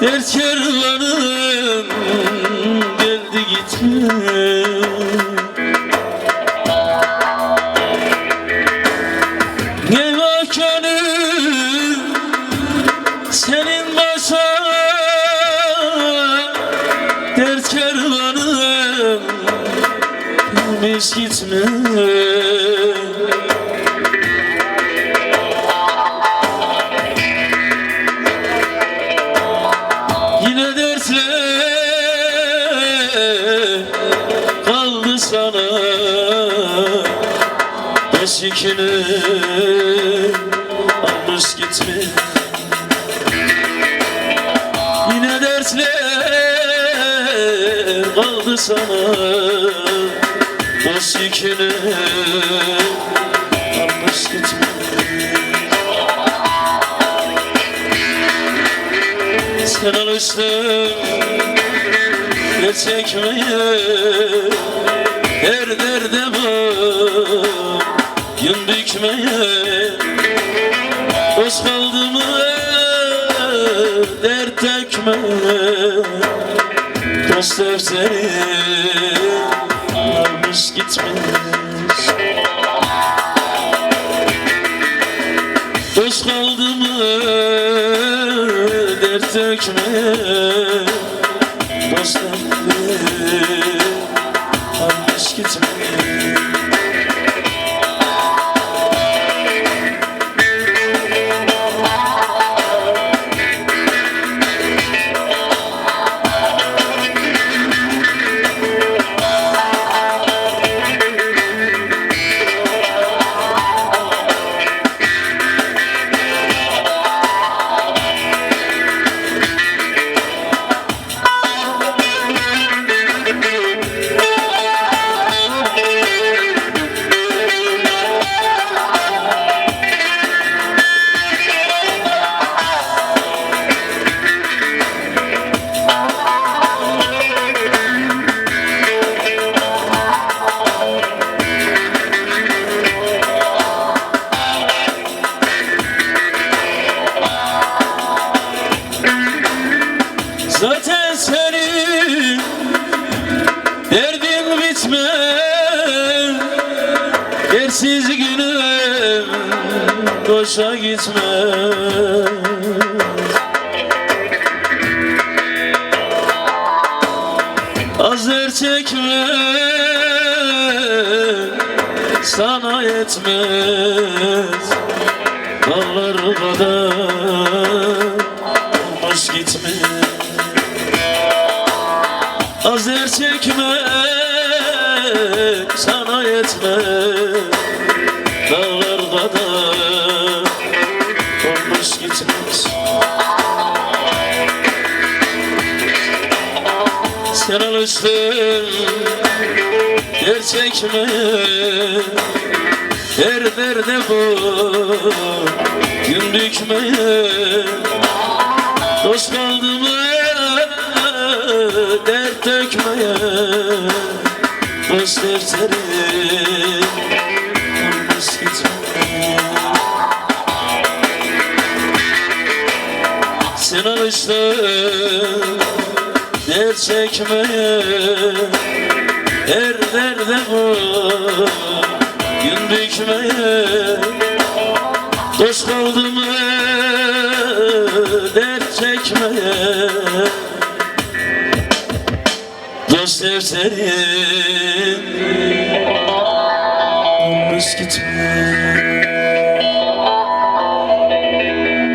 Dert kervanın geldi gitti Ne vakanı senin başa Dert kervanın gelmiş gitme Beşikini almış gitme Yine dertler kaldı sana. Beşikini almış gitme Sen alıştın ne çekmeye Her derde bak Yın dikmeye Boş kaldı mı dert dökmeye Dost defteri almış gitmiş. Dost kaldı mı dert dökmeye Dost defteri almış gitmiş boşa gitmez. Azır çekme sana yetmez. Dağlar kadar olmuş gitme Azer çekme sana yetmez Sen alıştın der çekmeye Her derde bu gün dikmeye Dost kaldı mı? Dert dökmeye Dost defteri gitmeye. Sen alıştın dert çekmeye Her derde bu gün dikmeye Dost kaldı mı dert çekmeye Dost defterin